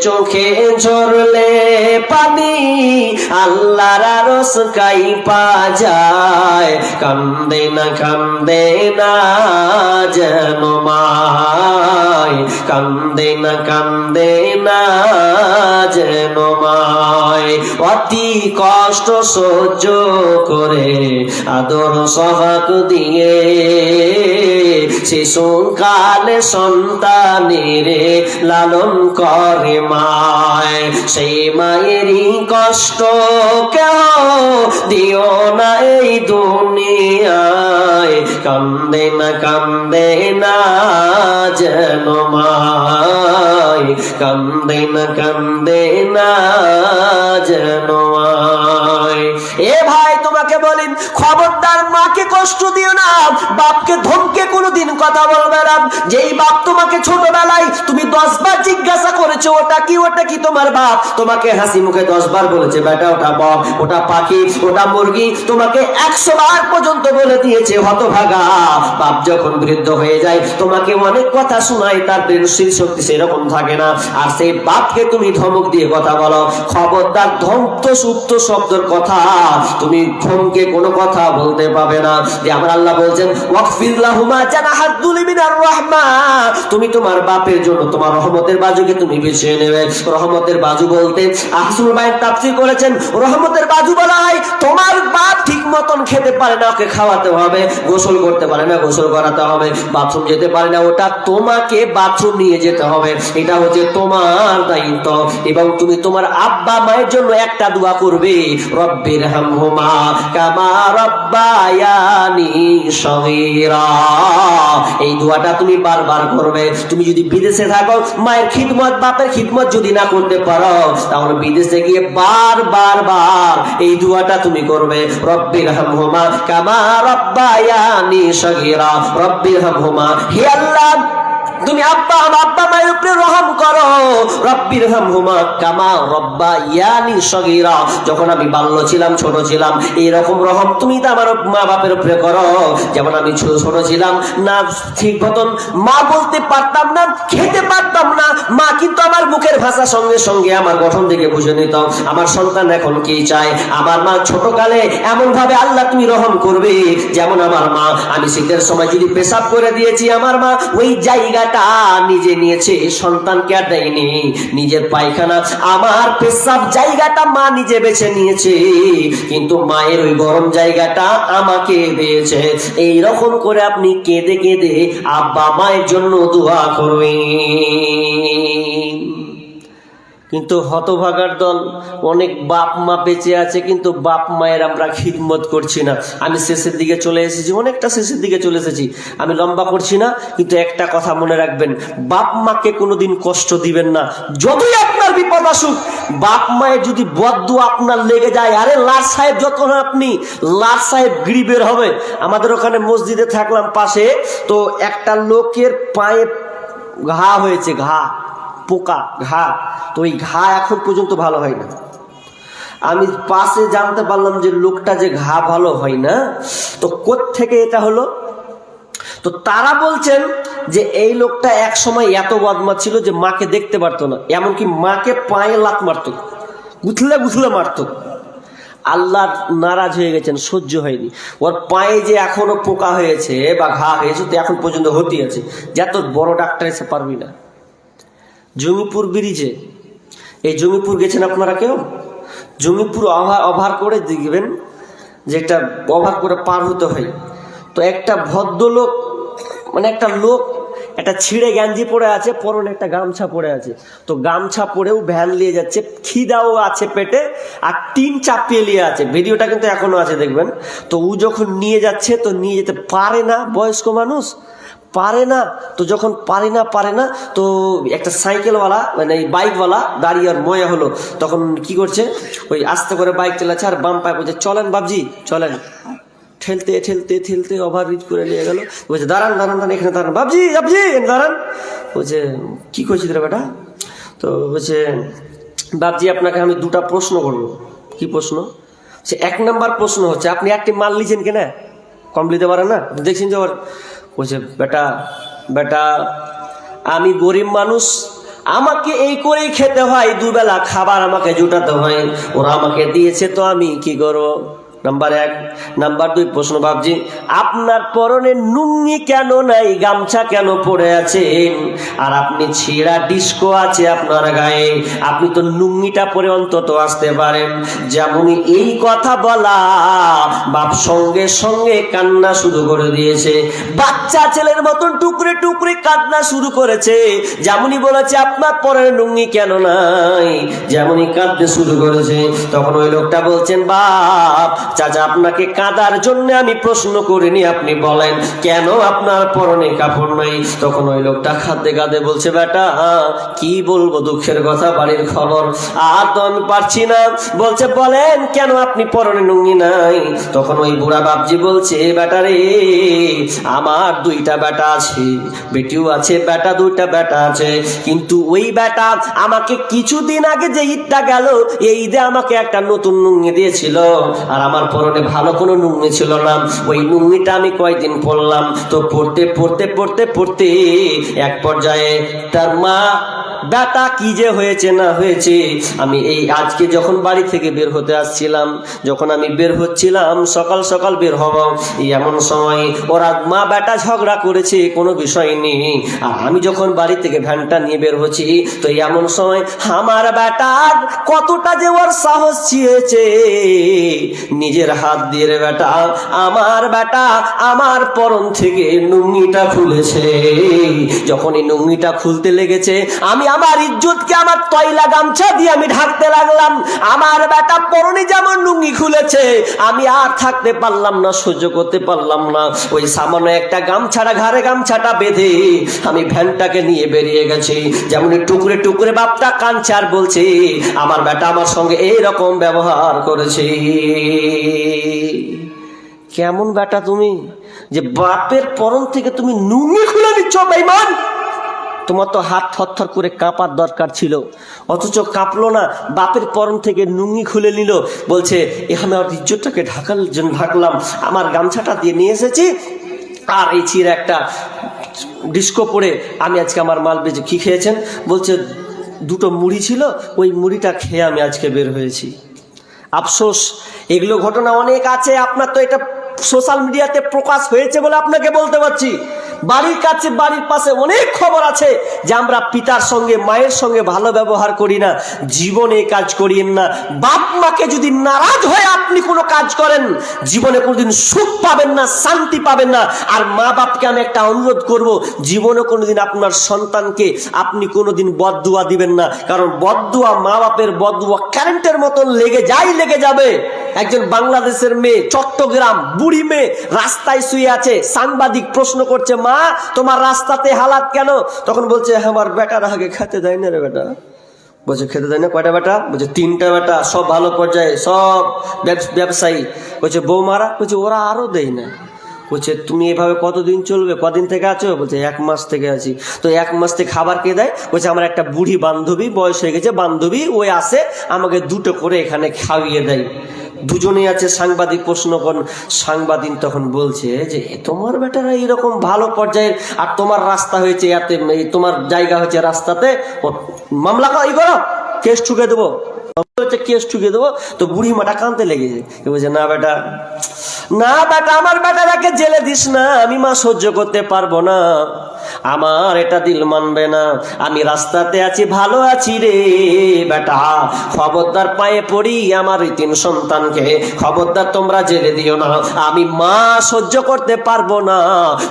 চোখে ঝরলে পানি আল্লাহর রস কাই পা যায় কান্দে না কান্দে না যেন মায়। কান্দে না কান্দে না যেন মায়। অতি কষ্ট সহ্য করে আদর সহাক দিয়ে শিশুকালে সন্তানের লালন করে মায় সেই মায়েরই কষ্ট কেহ দিও না এই দুনিয়ায়। কান্দে না কান্দে না যেন মায়। কান্দে না কান্দে না যেন এ ভাই, তোমাকে বলি খবরদার মাকে কষ্ট দিও না। বাপকে ধমকে কোনোদিন কথা বলবে না। যেই বাপ তোমাকে ছোটবেলায় তুমি দশ বার জিজ্ঞাসা করেছ, ওটা কি ওটা কি তোমার বাপ? তোমাকে হাসি মুখে দশ বার বলেছে, বেটা, ওটা বক, ওটা পাখি, ওটা মুরগি। তোমাকে একশো বার পর্যন্ত বলে দিয়েছে, হতভাগা। বাপ যখন বৃদ্ধ হয়ে যায়, তোমাকে অনেক কথা শোনায়, তার ব্রেনশীল শক্তি সেরকম থাকে না। আর সেই বাপকে তুমি ধমক দিয়ে কথা বলো। খবরদার ধন্ত সুপ্ত শব্দের কথা। তুমি ধমকে কোনো কথা বলতে পাবে না। যে আমার আল্লাহ বলছেন ওয়াকফিল্লাহুমা জানাহাদ্দুলি মিনার রাহমা। তুমি তোমার বাপের জন্য তোমার রহমতের বাজুকে তুমি বিছিয়ে নেবে। রহমতের বাজু বলতে আহসুল মায়ের তাফসীর করেছেন, রহমতের বাজু বলা হয় তোমার বাপ ঠিক মতন খেতে পারে না, ওকে খাওয়াতে হবে, গোসল করতে পারে না, গোসল করাতে হবে, বাথরুম যেতে পারে না, ওটা তোমাকে বাথরুম নিয়ে যেতে হবে। এটা হচ্ছে তোমার দায়িত্ব এবং তুমি তোমার আব্বা মায়ের জন্য একটা দোয়া করবে রব্বির হামহুমা কামা এই দোয়াটা তুমি বারবার করবে। তুমি যদি বিদেশে থাকো, মায়ের খিদমত, বাপের খিদমত যদি না করতে পারো, তাহলে বিদেশে গিয়ে বারবার বার এই দোয়াটা তুমি করবে। রব্বির হামহুমা, কামা রব্বায়ানি সগীরা। রব্বির হামহুমা, হে তুমি আব্বা আব্বা মায়ের উপরে রহম করো। রব্বির হামহুমা কামা রব্বা ইয়ানি সগীরা। যখন আমি বাল্য ছিলাম, ছোট ছিলাম, এইরকম রহম তুমি তো আমার মা বাপের উপরে করো। যেমন আমি ছোট ছিলাম, না ঠিক মতন মা বলতে পারতাম না, খেতে পারতাম না। মা কিন্তু আমার মুখের ভাষা সঙ্গে সঙ্গে আমার গঠন থেকে বুঝে নিত। আমার সন্তান এখন কি চায়? আমার মা ছোটকালে এমন ভাবে আল্লাহ তুমি রহম করবে। যেমন আমার মা, আমি শীতের সময় যদি পেশাব করে দিয়েছি, আমার মা ওই জায়গাটা নিজে নিয়েছে, সন্তানকে আর দেয়নি। নিজের পায়খানা, আমার পেশাব জায়গাটা মা নিজে বেছে নিয়েছে। কিন্তু মায়ের ওই গরম জায়গাটা আমাকে দিয়েছে। এই রকম করে আপনি কেঁদে কেঁদে আব্বা মায়ের জন্য দোয়া করবেন। কিন্তু হতভাগার দল, অনেক বাপ মা বেঁচে আছে, কিন্তু বাপ মায়ের আমরা খিদমত করছি না। আমি শেষের দিকে চলে এসেছি, অনেকটা শেষের দিকে চলে এসেছি। আমি লম্বা করছি না, কিন্তু একটা কথা মনে রাখবেন, বাপ মাকে কোনোদিন কষ্ট দিবেন না। যতই আপনার বিপদ আসুক, বাপ মায়ের যদি বদ্ধ আপনার লেগে যায়, আরে লাট সাহেব যখন আপনি লাট সাহেব গিরি হবে। আমাদের ওখানে মসজিদে থাকলাম পাশে, তো একটা লোকের পায়ে ঘা হয়েছে, ঘা। পোকা, ঘা। তো ওই ঘা এখন পর্যন্ত ভালো হয় না। আমি পাশে জানতে পারলাম যে লোকটা যে ঘা ভালো হয় না, তো থেকে এটা হলো? তো তারা বলছেন যে এই লোকটা এক সময় এত বদমা ছিল যে মাকে দেখতে পারতো না। এমনকি মাকে পায়ে লাত মারতো। গুথলে গুথলে মারতো। আল্লাহ নারাজ হয়ে গেছেন, সহ্য হয়নি। ওর পায়ে যে এখনও পোকা হয়েছে বা ঘা হয়েছে, তো এখন পর্যন্ত হতে আছে। যে এত বড় ডাক্তার এসে পারবি না। জমিপুর ব্রিজে। এই জমিপুর গেছেন আপনারা কেউ? জমিপুর অভার করে দেখবেন যে একটা অভার করে পার হতে হয়। তো একটা ভদ্রলোক মানে একটা লোক, একটা ছিঁড়ে গেঞ্জি পরে আছে, পরনে একটা গামছা পরে আছে। তো গামছা পরেও ভ্যান নিয়ে যাচ্ছে, খিদাও আছে পেটে, আর টিন চাপিয়ে নিয়ে আছে। ভিডিওটা কিন্তু এখনও আছে, দেখবেন। তো ও যখন নিয়ে যাচ্ছে, তো নিয়ে যেতে পারে না বয়স্ক মানুষ। পারে না, তো যখন পারে না পারে না, তো একটা সাইকেলওয়ালা মানে বাইকওয়ালা দাঁড়িয়ে আর ময়া হলো। তখন কি করছে? ওই আস্তে করে বাইক চালাচ্ছে আর বাম পায়ে বলছে, চলেন বাবজি চলেন। ঠেলতে ঠেলতে ঠেলতে ওভার ব্রিজ করে নিয়ে গেল। বলছে, দাঁড়ান দাঁড়ান দাঁড়ান, এখানে দাঁড়ান। বাবজি বাবজি দাঁড়ান। বলছে, কী করছিস রে বেটা? তো বলছে বাবজি আপনাকে আমি দুটা প্রশ্ন করব। কি প্রশ্ন? সে এক নাম্বার প্রশ্ন হচ্ছে, আপনি একটি মাল লিছেন কেনা? কম নিতে পারেন না? দেখছেন যে বলছে, বেটা বেটা, আমি গরিব মানুষ, আমাকে এই করেই খেতে হয়, দুবেলা খাবার আমাকে জুটাতে হয়, ওরা আমাকে দিয়েছে তো আমি কি করব? নাম্বার এক। নাম্বার দুই, প্রশ্ন ভাবছি আপনার পরনে নুঙ্গি কেন নাই, গামছা কেন পড়ে আছে আর আপনি ছেঁড়া ডিস্কো আছে আপনার গায়ে, আপনি তো নুঙ্গিটা পরে অন্তত আসতে পারেন। যেমনই এই কথা বলা, বাপ সঙ্গে সঙ্গে কান্না শুরু করে দিয়েছে। বাচ্চা ছেলের মতন টুকরে টুকরে কান্না শুরু করেছে। যেমনই বলেছে, আপনার পরের নুঙ্গি কেন নাই? যেমনই কাঁদতে শুরু করেছে। তখন ওই লোকটা বলছেন, বাপ চাচা, আপনাকে কাঁদার জন্য আমি প্রশ্ন করিনি, আপনি বলেন, কেন আপনার পরনে কাপড় নাই? তখন ওই লোকটা খাদ্যে কাঁদে বলছে, বেটা কি বলব দুঃখের কথা, বাড়ির খবর, আর তো পারছি না। বলছে, বলেন, কেন আপনি পরনে নুঙ্গি নাই? তখন ওই বুড়া বাপজি বলছে বেটা রে, আমার দুইটা বেটা আছে, বেটিও আছে, বেটা দুইটা বেটা আছে, কিন্তু ওই বেটা আমাকে কিছুদিন আগে যে ঈদটা গেল, এই ঈদে আমাকে একটা নতুন নুঙ্গি দিয়েছিল, আর আমার পরনে ভালো কোনো নুঙ্গি ছিল না। ওই নুঙ্গিটা আমি কয়েকদিন পড়লাম তো পড়তে পড়তে পড়তে পড়তে এক পর্যায়ে তার মা বেটা কি যে হয়েছে না হয়েছে, আমি এই আজকে যখন বাড়ি থেকে বের হতে আসছিলাম, যখন আমি বের হচ্ছিলাম, সকাল সকাল বের হব এমন সময় ওরা মা বেটা ঝগড়া করেছে, কোনো বিষয় নেই। আর আমি যখন বাড়ি থেকে ভ্যানটা নিয়ে বের হচ্ছি, তো এমন সময় আমার বেটার কতটা যে ওর সাহস ছিয়েছে নিজের হাত দিয়ে বেটা, আমার বেটা আমার পরন থেকে নুঙ্গিটা খুলেছে। যখন এই নুঙ্গিটা খুলতে লেগেছে, আমি আমার ইজ্জতকে আমার তয়লা গামছা দিয়ে আমি ঢাকতে লাগলাম। আমার বেটা পরনে যেমন লুঙ্গি খুলেছে, আমি আর থাকতে পারলাম না, সহ্য করতে পারলাম না। ওই সামান্য একটা গামছাটা, ঘাড়ে গামছাটা বেঁধে আমি ভ্যানটাকে নিয়ে বেরিয়ে গেছি। যেমন টুকরে টুকরে বাপটা কাঁদছে আর বলছে, আমার বেটা আমার সঙ্গে এই রকম ব্যবহার করেছে। কেমন বেটা তুমি? যে বাপের পরন থেকে তুমি নুঙ্গি খুলে নিচ্ছ, বেইমান! তোমার তো হাত থরথর করে কাঁপার দরকার ছিল। অথচ কাঁপলো না, বাপের পরন থেকে নুঙ্গি খুলে নিল। বলছে এখানে আমার ইজ্জতটাকে ঢাকার জন্য ঢাকলাম, আমার গামছাটা দিয়ে নিয়ে এসেছি, আর এই চির একটা ডিস্কো পরে আমি আজকে আমার মাল বেজে কী খেয়েছেন? বলছে, দুটো মুড়ি ছিল, ওই মুড়িটা খেয়ে আমি আজকে বের হয়েছি। আফসোস, এগুলো ঘটনা অনেক আছে, আপনার তো এটা সোশ্যাল মিডিয়াতে প্রকাশ হয়েছে বলে আপনাকে বলতে পারছি। বাড়ির কাছে, বাড়ির পাশে অনেক খবর আছে যে আমরা পিতার সঙ্গে, মায়ের সঙ্গে ভালো ব্যবহার করি না, জীবনে কাজ করিয়েন না। বাপ মাকে যদি নারাজ হয়ে আপনি কোনো কাজ করেন, জীবনে কোনোদিন সুখ পাবেন না, শান্তি পাবেন না। আর মা বাপকে আমি একটা অনুরোধ করব, জীবনে কোনোদিন আপনার সন্তানকে আপনি কোনোদিন বদদুয়া দিবেন না। কারণ বদদুয়া, মা বাপের বদদুয়া কারেন্টের মতন লেগে যাই, লেগে যাবে। একজন বাংলাদেশের মেয়ে, চট্টগ্রাম, বুড়ি মেয়ে, রাস্তায় শুয়ে আছে, সাংবাদিক প্রশ্ন করছে, মা তোমার রাস্তাতে হালাত কেন? তখন বলছে, আমার বেটার আগে খেতে দেয় না রে বেটা। বলছে, খেতে দেয় না? কয়টা বেটা? বলছে, তিনটা বেটা, সব ভালো পর্যায়ে, সব ব্যবস- ব্যবসায়ী। বলছে, বৌমারা? বলছে, ওরা আরও দেয় না। বলছে, তুমি এভাবে কতদিন চলবে? কদিন থেকে আছো? বলছে, এক মাস থেকে আছি। তো এক মাস থেকে খাবার কে দেয়? বলছে, আমার একটা বুড়ি বান্ধবী, বয়স হয়ে গেছে, বান্ধবী, ওই আসে, আমাকে দুটো করে এখানে খাইয়ে দেয়। দুজনেই আছে সাংবাদিক প্রশ্ন সাংবাদিক তখন বলছে যে তোমার বেটারা এরকম ভালো পর্যায়ের, আর তোমার রাস্তা হয়েছে এতে তোমার জায়গা হয়েছে রাস্তাতে মামলা ই করো, কেস ঠুকে দেবো। কেস ঠুকে দেবো? তো বুড়ি মাটা কানতে লেগেছে বলছে, না বেটা না বেটা, আমার বেটাটাকে জেলে দিস না, আমি মা সহ্য করতে পারব না। আমার এটা দিল মানবে না। আমি রাস্তাতে আছি, ভালো আছি রে বেটা। খবরদার পায়ে পড়ি আমার এই তিন সন্তানকে। খবরদার তোমরা জেলে দিও না। আমি মা সহ্য করতে পারব না।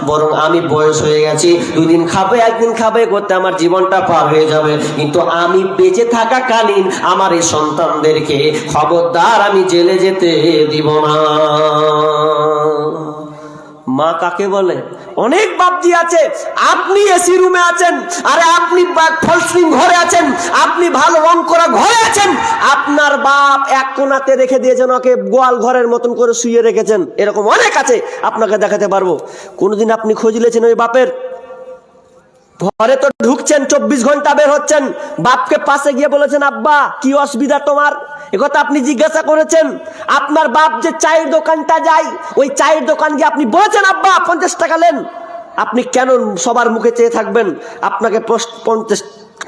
বরং আমি বয়স হয়ে গেছি, দুদিন খাবে, একদিন খাবে করতে আমার জীবনটা পার হয়ে যাবে। কিন্তু আমি বেঁচে থাকাকালীন আমার এই সন্তানদেরকে খবরদার আমি জেলে যেতে দিব না। মা কাকে বলে? অনেক বাপজি আছে। আপনি এসি রুমে আছেন, আরে আপনি ফলসিং ঘরে আছেন, আপনি ভালো রং করা ঘরে আছেন, আপনার বাপ এক কোনাতে রেখে দিয়েছেন, ওকে গোয়াল ঘরের মতন করে শুয়ে রেখেছেন। এরকম অনেক আছে, আপনাকে দেখাতে পারব। কোনোদিন আপনি খোঁজ নিয়েছেন ওই বাপের? ঘরে তো ঢুকছেন, চব্বিশ ঘণ্টা বের হচ্ছেন। বাপকে পাশে গিয়ে বলেছেন, আব্বা, কি অসুবিধা তোমার? একথা আপনি জিজ্ঞাসা করেছেন, আপনার বাপ যে চায়ের দোকানটা যায়, ওই চায়ের দোকান গিয়ে আপনি বলেছেন, আব্বা, পঞ্চাশ টাকা নেন। আপনি কেন সবার মুখে চেয়ে থাকবেন? আপনাকে পঞ্চাশ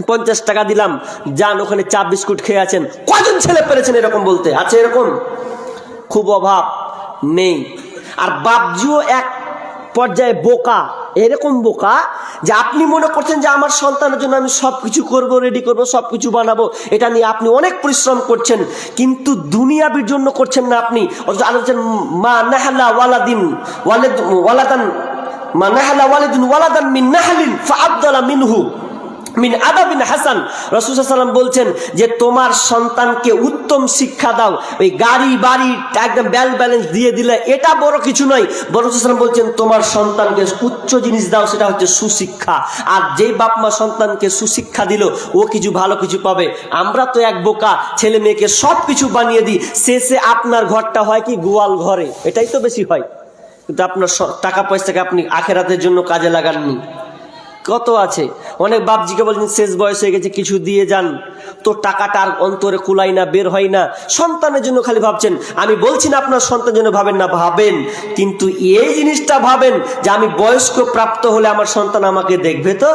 পঞ্চাশ টাকা দিলাম। যান, ওখানে চা, বিস্কুট খেয়ে আছেন। কজন ছেলে পেরেছেন এরকম বলতে? আছে এরকম? খুব অভাব নেই। আর বাপজিও এক পর্যায়ে বোকা। এরকম বোকা যে আপনি মনে করছেন যে আমার সন্তানের জন্য আমি সব কিছু করব রেডি করব সব কিছু বানাবো, এটা নিয়ে আপনি অনেক পরিশ্রম করছেন, কিন্তু দুনিয়াবির জন্য করছেন না আপনি। আলোচন মা নাহালা ওয়ালাদিন ওয়ালেদ, ওয়ালাদান, মা নাহালা ওয়ালেদিন ওয়ালাদান মিন নাহালিন ফা আবদালা মিনহু। মিন আদাবিন হাসান রসুসাল্লাম বলছেন যে তোমার সন্তানকে উত্তম শিক্ষা দাও, ওই গাড়ি, বাড়ি, একদম ব্যাল ব্যালেন্স দিয়ে দিলে এটা বড় কিছু নয়। বরসাল্লাম বলছেন, তোমার সন্তানকে উচ্চ জিনিস দাও, সেটা হচ্ছে সুশিক্ষা। আর যেই বাপ মা সন্তানকে সুশিক্ষা দিল, ও কিছু ভালো কিছু পাবে। আমরা তো এক বোকা, ছেলে মেয়েকে সব কিছু বানিয়ে দিই। শেষে আপনার ঘরটা হয় কি? গোয়াল ঘরে। এটাই তো বেশি হয়। কিন্তু আপনার টাকা পয়সাকে আপনি আখেরাতের জন্য কাজে লাগাননি। কত আছে? অনেক বাপজিকে বলছেন, শেষ বয়স হয়ে গেছে, কিছু দিয়ে যান। তো টাকাটা আর অন্তরে কুলাই না, বের হয় না। সন্তানের জন্য খালি ভাবছেন, আমি বলছি না আপনার সন্তানের জন্য ভাবেন না, ভাবেন। কিন্তু এই জিনিসটা ভাবেন যে আমি বয়স্ক প্রাপ্ত হলে আমার সন্তান আমাকে দেখবে তো?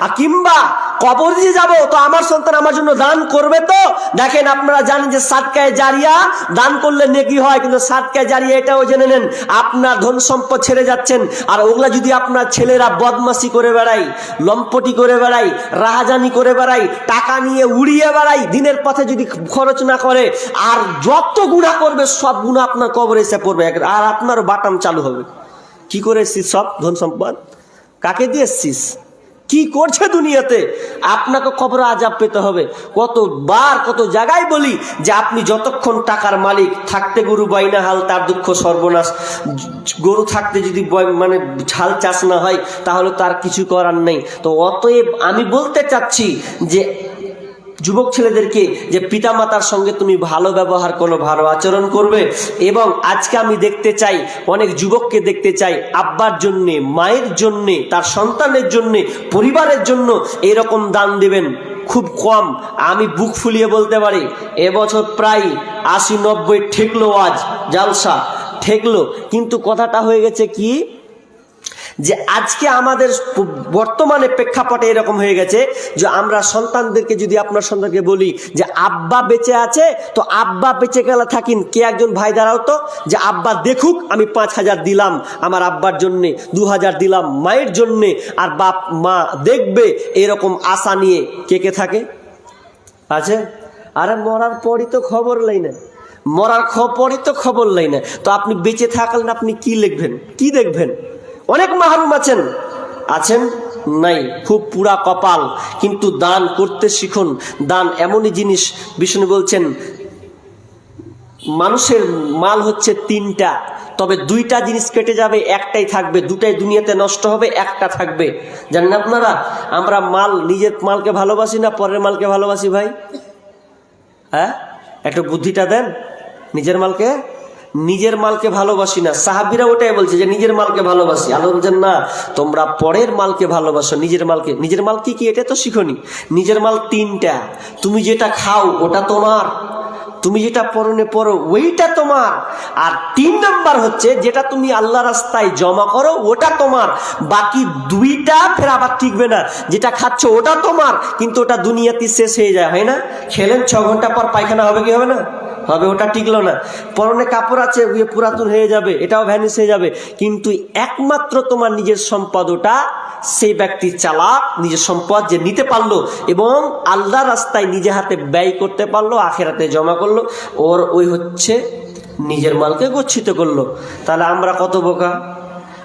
আর কিংবা কবর দিয়ে যাব, তো আমার সন্তান আমার জন্য দান করবে তো? দেখেন আপনারা জানেন যে সাতকায় জারিয়া দান করলে নেকি হয়, কিন্তু সাতকায় জারিয়া এটাও জেনে নেন, আপনার ধন সম্পদ ছেড়ে যাচ্ছেন। আর ওগুলা যদি আপনার ছেলেরা বদমাসি করে বেড়াই লম্পটি করে বেড়াই রাহাজানি করে বেড়াই টাকা নিয়ে উড়িয়ে বেড়াই দিনের পথে যদি খরচ না করে, আর যত গুণা করবে, সব গুণা আপনার কবরে এসে পড়বে। আর আপনার বাটাম চালু হবে। কি করে এসছিস সব ধন সম্পদ? কাকে দিয়ে এসছিস? কি করছে দুনিয়াতে? আপনাকে খবর আজাব পেতে হবে। কতবার কত জায়গায় বলি যে আপনি যতক্ষণ টাকার মালিক, থাকতে গরু বাইনা হাল, তার দুঃখ সর্বনাশ। গরু থাকতে যদি মানে ঝাল চাষ না হয়, তাহলে তার কিছু করার নেই। তো অতএব আমি বলতে চাচ্ছি যে যুবক ছেলেদেরকে যে পিতামাতার সঙ্গে তুমি ভালো ব্যবহার করো, ভালো আচরণ করবে। এবং আজকে আমি দেখতে চাই, অনেক যুবককে দেখতে চাই, আব্বার জন্যে, মায়ের জন্যে, তার সন্তানের জন্যে, পরিবারের জন্য এরকম দান দেবেন। খুব কম, আমি বুক ফুলিয়ে বলতে পারি, এবছর প্রায় আশি নব্বই ঠেকলো আজ, জালসা, ঠেকলো। কিন্তু কথাটা হয়ে গেছে কি? যে আজকে আমাদের বর্তমানে প্রেক্ষাপটে এরকম হয়ে গেছে যে আমরা সন্তানদেরকে যদি আপনার সন্তানকে বলি যে আব্বা বেঁচে আছে, তো আব্বা বেঁচে গেলে থাকিন কে একজন ভাই দাঁড়াও তো? যে আব্বা দেখুক আমি পাঁচ হাজার দিলাম আমার আব্বার জন্যে, দু হাজার দিলাম মায়ের জন্যে, আর বাপ, মা দেখবে এরকম আশা নিয়ে কে কে থাকে? আছে? আরে মরার পরই তো খবর লাই না। মরার খবরই তো খবর লাই না। তো আপনি বেঁচে থাকলেন, আপনি কি লিখবেন? কি দেখবেন? অনেক মাহরুম আছেন। আছেন নাই, খুব পুরা কপাল। কিন্তু দান করতে শিখুন। দান এমনই জিনিস, বিষ্ণু বলছেন, মানুষের মাল হচ্ছে তিনটা। তবে দুইটা জিনিস কেটে যাবে, একটাই থাকবে। দুটাই দুনিয়াতে নষ্ট হবে, একটা থাকবে। জানেন আপনারা? আমরা মাল, নিজের মালকে ভালোবাসি না, পরের মালকে ভালোবাসি ভাই? হ্যাঁ? একটু বুদ্ধিটা দেন। নিজের মালকে নিজের মালকে ভালোবাসি না। সাহাবিরা ওটাই বলছে যে, নিজের মালকে ভালোবাসি। আলো বলছেন, না, তোমরা পরের মালকে ভালোবাসো, নিজের মালকে। নিজের মাল কি কি? এটা তো শিখনি। নিজের মাল তিনটা। তুমি যেটা খাও, ওটা তোমার। তুমি যেটা পরনে পরো, ওইটা তোমার। আর তিন নাম্বার হচ্ছে, যেটা তুমি আল্লাহ রাস্তায় জমা করো, ওটা তোমার। বাকি দুইটা ফের আবার টিকবে না। যেটা খাচ্ছ, ওটা তোমার। কিন্তু ওটা দুনিয়াতে শেষ হয়ে যায়, হয় না? খেলেন ছ ঘণ্টা পর পায়খানা হবে কি হবে না? হবে ওটা টিকলো না। পরনে কাপড় আছে ওই পুরাতন হয়ে যাবে, এটাও ভ্যানিস হয়ে যাবে। কিন্তু একমাত্র তোমার নিজের সম্পদ ওটা, সেই ব্যক্তি চালা নিজের সম্পদ যে নিতে পারল এবং আল্লাহ রাস্তায় নিজে হাতে ব্যয় করতে পারল আখের হাতে জমা করল, ওর ওই হচ্ছে নিজের মালকে গচ্ছিত করল। তাহলে আমরা কত বোকা?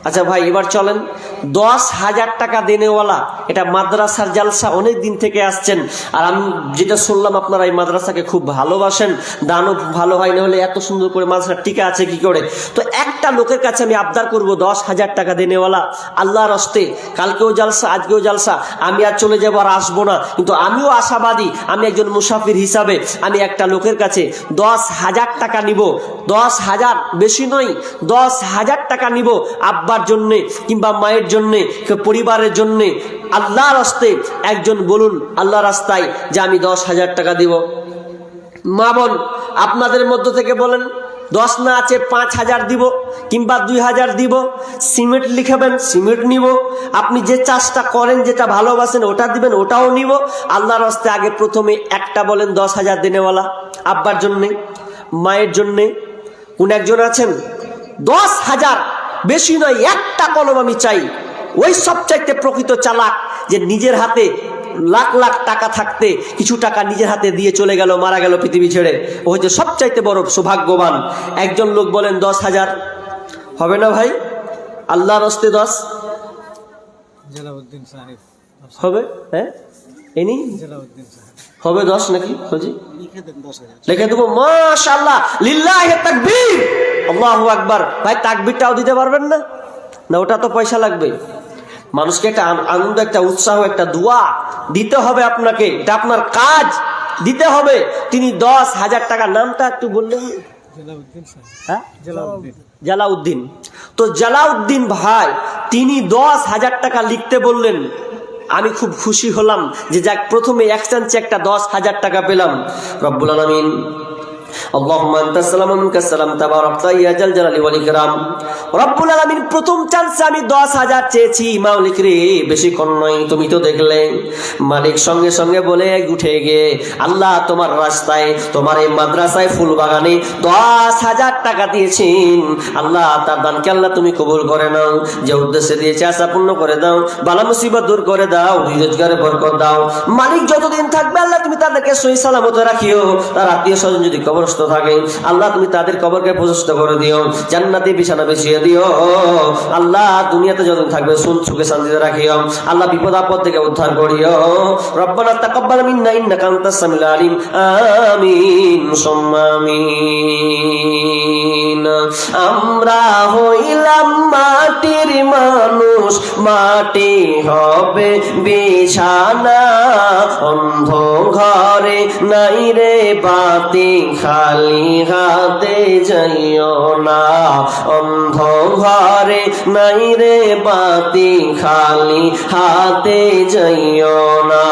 আচ্ছা ভাই, এবার চলেন। দশ হাজার টাকা দেনেওয়ালা, এটা মাদ্রাসার জালসা অনেক দিন থেকে আসছেন। আর আমি যেটা শুনলাম, আপনারা এই মাদ্রাসাকে খুব ভালোবাসেন। দানও ভালো হয়, না হলে এত সুন্দর করে মাদ্রাসা টিকা আছে কি করে? তো একটা লোকের কাছে আমি আবদার করব, দশ হাজার টাকা দেনেওয়ালা, আল্লাহর হস্তে। কালকেও জালসা, আজকেও জালসা। আমি আর চলে যাব আর আসব না। কিন্তু আমিও আশাবাদী, আমি একজন মুসাফির হিসাবে আমি একটা লোকের কাছে দশ হাজার টাকা নিব। দশ হাজার, বেশি নয়, দশ হাজার টাকা নিব। আব্বার জন্যে কিংবা মায়ের জন্যে পরিবারের জন্যে আল্লাহ রাস্তে একজন বলুন আল্লাহ রাস্তায় যে আমি দশ হাজার টাকা দিব। মা বোন, আপনাদের মধ্য থেকে বলেন, দশ না আছে পাঁচ হাজার দিব কিংবা দুই হাজার দিব। সিমেন্ট লিখাবেন, সিমেন্ট নিব। আপনি যে চাষটা করেন, যেটা ভালোবাসেন, ওটা দিবেন, ওটাও নিব। আল্লাহর হস্তে আগে প্রথমে একটা বলেন, দশ হাজার দিনেওয়ালা আব্বার জন্যে, মায়ের জন্যে। কোন একজন আছেন? দশ হাজার বেশি নয় একটা কলম আমি চাই। ওই সবচাইতে প্রকৃত চালাক যে নিজের হাতে লাখ লাখ টাকা থাকতে কিছু টাকা নিজের হাতে দিয়ে চলে গেল মারা গেল পৃথিবী ছেড়ে। ও হচ্ছে সবচাইতে বড় সৌভাগ্যবান। একজন লোক বলেন দশ হাজার। হবে না ভাই? আল্লাহর হস্তে দশ? হবে? হ্যাঁ? এনি? হবে দশ নাকি? হজি লিখে দেবো মাশাআল্লাহ। লিল্লাহি তাকবীর! আল্লাহু আকবার। ভাই, তাকবিরটাও দিতে পারবেন না? না, ওটা তো পয়সা লাগবে। মানুষকে একটা আন- আনন্দ, একটা উৎসাহ, একটা দোয়া দিতে হবে আপনাকে। এটা আপনার কাজ। দিতে হবে। তিনি দশ হাজার টাকা নামটা একটু বললেন। জালাউদ্দিন হ্যাঁ? জালাউদ্দিন। তো জালাউদ্দিন ভাই, তিনি দশ হাজার টাকা লিখতে বললেন। আমি খুব খুশি হলাম যে যাক, প্রথমে একটা দশ হাজার টাকা পেলাম। রব্বুল আলমিন প্রথম চান্সে আমি 10000 চেয়েছি। মালিক রে নয় তুমি তো দেখলে। মালিক সঙ্গে সঙ্গে বলে, উঠে গে আল্লাহ তোমার রাস্তায়, তোমার এই মাদ্রাসায় ফুল বাগানে 10000 টাকা দিয়েছেন। আল্লাহ, তার দানকে আল্লাহ তুমি কবুল করে নাও। যে উদ্দেশ্যে দিয়েছে, আশা পূর্ণ করে দাও। বালা মুসিবত দূর করে দাও রোজগারে বরকত দাও। মালিক যতদিন থাকবে, আল্লাহ তুমি তাদেরকে সহি সালামত রাখিও। তার আত্মীয় স্বজন যদি কবর কবরস্থ থাকে। আল্লাহ, তুমি তাদের কবরকে প্রশস্ত করে দিও, জান্নাতে বিছানা বিছিয়ে দিও। আল্লাহ, দুনিয়াতে যতদিন থাকবে সুন সুখে শান্তিতে রাখিও। আল্লাহ, বিপদ, আপদ থেকে উদ্ধার করিও। রব্বানা তাকাব্বাল মিন্না, ইন্নাকা আনতাস সামিউল আলিম। আমিন, সুম্মা আমিন। আমরা হইলাম মাটির মানুষ, মাটি হবে বিছানা। অন্ধ ঘরে নাই রে বাতি খালি হাতে যাইও না অন্ধ ঘরে নাই রে বাতি খালি হাতে যাইও না।